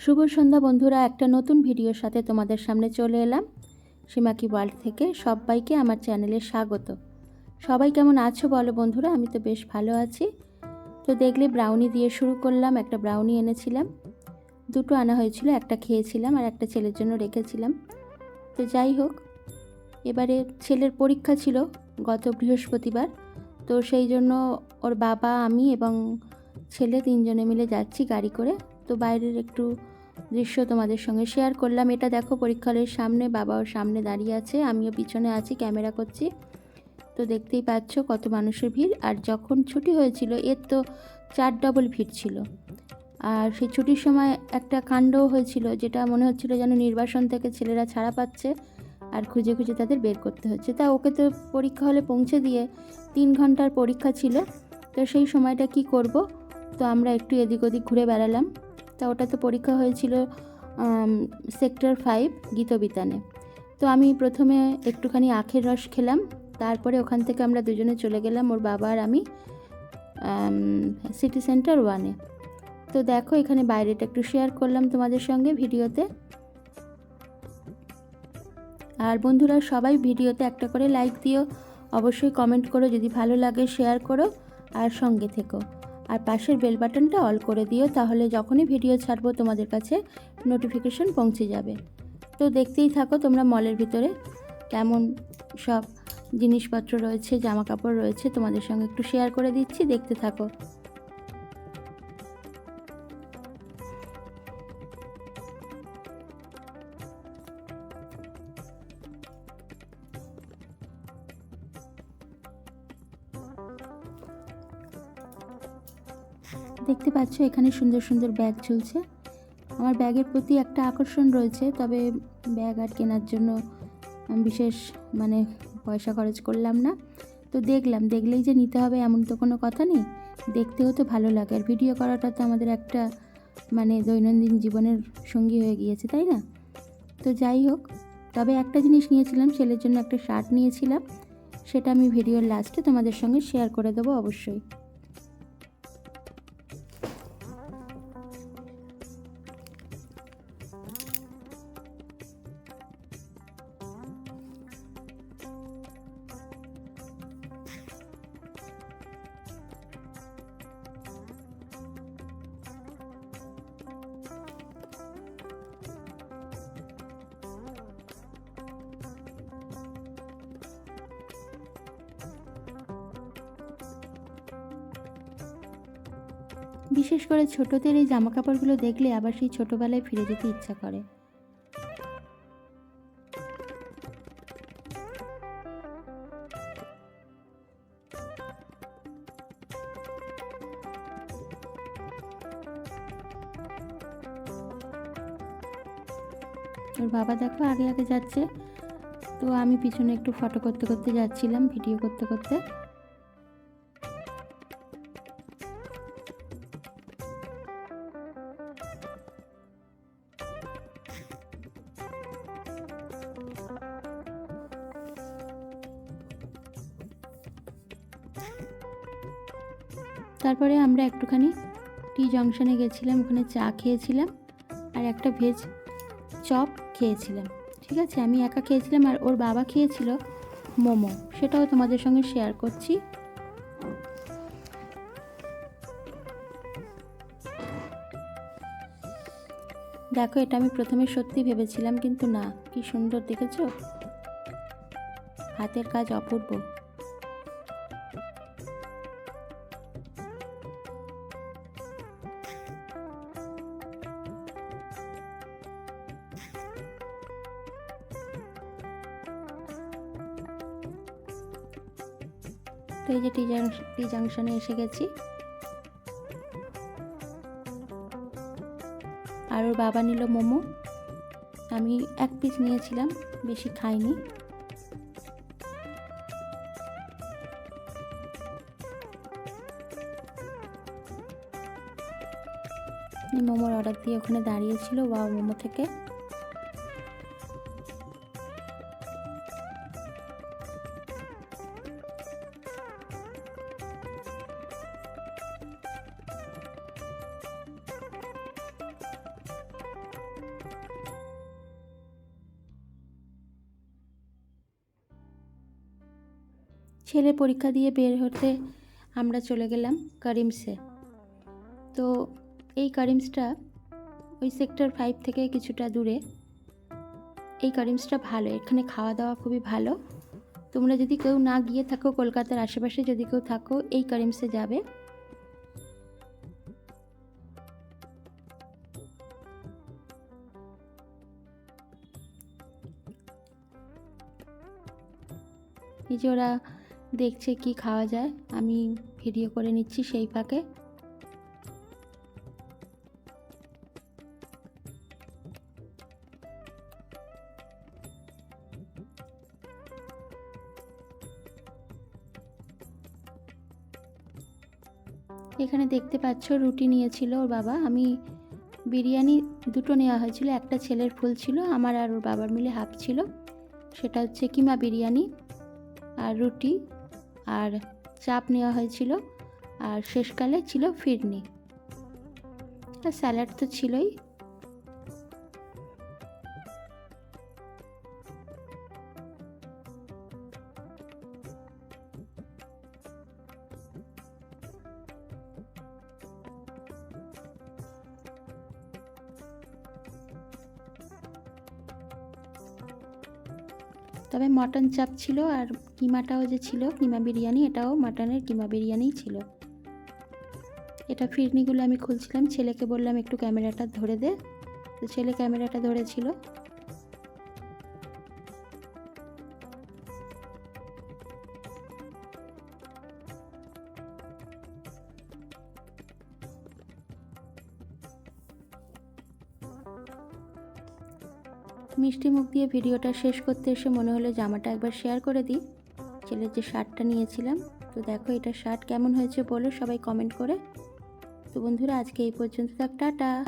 শুভ সন্ধ্যা বন্ধুরা, একটা নতুন ভিডিওর সাথে তোমাদের সামনে চলে এলাম। সীমাকি ওয়ার্ল্ড থেকে সবাইকে আমার চ্যানেলে স্বাগত। সবাই কেমন আছো বলো বন্ধুরা, আমি তো বেশ ভালো আছি। তো দেখলে ব্রাউনি দিয়ে শুরু করলাম, একটা ব্রাউনি এনেছিলাম। দুটো আনা হয়েছিল, একটা খেয়েছিলাম আর একটা ছেলের জন্য রেখেছিলাম। তো যাই হোক, এবারে ছেলের পরীক্ষা ছিল গত বৃহস্পতিবার। তো সেই জন্য ওর বাবা, আমি এবং ছেলে তিনজনে মিলে যাচ্ছি গাড়ি করে। তো বাইরের একটু দৃশ্য তোমাদের সঙ্গে শেয়ার করলাম। এটা দেখো পরীক্ষা হলের সামনে, বাবা ওর সামনে দাঁড়িয়ে আছে, আমিও পিছনে আছি ক্যামেরা করছি। তো দেখতেই পাচ্ছ কত মানুষের ভিড়। আর যখন ছুটি হয়েছিল, এর তো চার ডবল ভিড় ছিল। আর সেই ছুটির সময় একটা কাণ্ডও হয়েছিল, যেটা মনে হচ্ছিল যেন নির্বাসন থেকে ছেলেরা ছাড়া পাচ্ছে আর খুঁজে খুঁজে তাদের বের করতে হচ্ছে। তা ওকে তো পরীক্ষা হলে পৌঁছে দিয়ে তিন ঘণ্টার পরীক্ষা ছিল। তো সেই সময়টা কি করব? তো আমরা একটু এদিক ওদিক ঘুরে বেড়ালাম। তা ওটা তো পরীক্ষা হয়েছিল সেক্টর ফাইভ গীতবিতানে। তো আমি প্রথমে একটুখানি আখের রস খেলাম, তারপরে ওখান থেকে আমরা দুজনে চলে গেলাম ওর বাবা আর আমি সিটি সেন্টার ওয়ানে তো দেখো এখানে বাইরেটা একটু শেয়ার করলাম তোমাদের সঙ্গে ভিডিওতে। আর বন্ধুরা সবাই ভিডিওতে একটা করে লাইক দিও, অবশ্যই কমেন্ট করো, যদি ভালো লাগে শেয়ার করো, আর সঙ্গে থেকো। আর পাশের বেল বাটনটা অল করে দিও, তাহলে যখনই ভিডিও ছাড়বো তোমাদের কাছে নোটিফিকেশন পৌঁছে যাবে। তো দেখতেই থাকো তোমরা মলের ভিতরে কেমন সব জিনিসপত্র রয়েছে জামা কাপড় রয়েছে, তোমাদের সঙ্গে একটু শেয়ার করে দিচ্ছি, দেখতে থাকো। দেখতে পাচ্ছ, এখানে সুন্দর সুন্দর ব্যাগ ঝুলছে। আমার ব্যাগের প্রতি একটা আকর্ষণ রয়েছে, তবে ব্যাগ আর কেনার জন্য বিশেষ মানে পয়সা খরচ করলাম না। তো দেখলাম, দেখলেই যে নিতে হবে এমন তো কোনো কথা নেই। দেখতেও তো ভালো লাগে, আর ভিডিও করাটা তো আমাদের একটা মানে দৈনন্দিন জীবনের সঙ্গী হয়ে গিয়েছে, তাই না? তো যাই হোক, তবে একটা জিনিস নিয়েছিলাম, ছেলের জন্য একটা শার্ট নিয়েছিলাম। সেটা আমি ভিডিওর লাস্টে তোমাদের সঙ্গে শেয়ার করে দেবো অবশ্যই। বিশেষ করে ছোটদের এই জামা কাপড়গুলো দেখলে আবার সেই ছোটবেলায় ফিরে যেতে ইচ্ছা করে। ওর বাবা দেখো আগে আগে যাচ্ছে, তো আমি পিছনে একটু ফটো করতে করতে যাচ্ছিলাম ভিডিও করতে করতে। তারপরে আমরা একটুখানি টি জংশনে গেছিলাম, ওখানে চা খেয়েছিলাম আর একটা ভেজ চপ খেয়েছিলাম। ঠিক আছে? আমি একা খেয়েছিলাম আর ওর বাবা খেয়েছিল মোমো। সেটাও তোমাদের সঙ্গে শেয়ার করছি। দেখো, এটা আমি প্রথমে সত্যি ভেবেছিলাম, কিন্তু না। কি সুন্দর দেখেছ? হাতের কাজ অপূর্ব। তো এই যে টি টি জাংশনে এসে গেছি। আর ওর বাবা নিল মোমো। আমি এক পিস নিয়েছিলাম, বেশি খাইনি। মোমোর অর্ডার দিয়ে ওখানে দাঁড়িয়েছিল ওয়াও মোমো থেকে। ছেলে পরীক্ষা দিয়ে বের হতে আমরা চলে গেলাম করিমসে। তো এই করিমসটা ওই সেক্টর ফাইভ থেকে কিছুটা দূরে। এই করিমসটা ভালো, এখানে খাওয়া দাওয়া খুবই ভালো। তোমরা যদি কেউ না গিয়ে থাকো কলকাতার আশেপাশে, যদি কেউ থাকো, এই করিমসে যাবে। ওরা দেখছে কি খাওয়া যায়। আমি ভিডিও করে নিচ্ছি সেই ফাঁকে। এখানে দেখতে পাচ্ছ রুটি নিয়েছিল ওর বাবা। আমি বিরিয়ানি দুটো নেওয়া হয়েছিল, একটা ছেলের ফুল ছিল, আমার আর ওর বাবার মিলে হাফ ছিল। সেটা হচ্ছে কিমা বিরিয়ানি আর রুটি। আর চাপ নেওয়া হয়েছিল। আর শেষকালে ছিল ফিরনি। আর স্যালাড তো ছিলই। তবে মটন চাপ ছিল আর কিমাটাও যে ছিল, কিমা বিরিয়ানি, এটাও মাটনের কিমা বিরিয়ানিই ছিল। এটা ফিরনিগুলো আমি খুলছিলাম, ছেলেকে বললাম, একটু ক্যামেরাটা ধরে দে। তো ছেলে ক্যামেরাটা ধরেছিল। মিষ্টি মুখ দিয়ে ভিডিওটা শেষ করতে এসে মনে হলো জামাটা একবার শেয়ার করে দিই। ছেলের যে শার্টটা নিয়েছিলাম, তো দেখো এটা শার্ট কেমন হয়েছে বলো সবাই কমেন্ট করে। তো বন্ধুরা, আজকে এই পর্যন্ত থাক টাটা।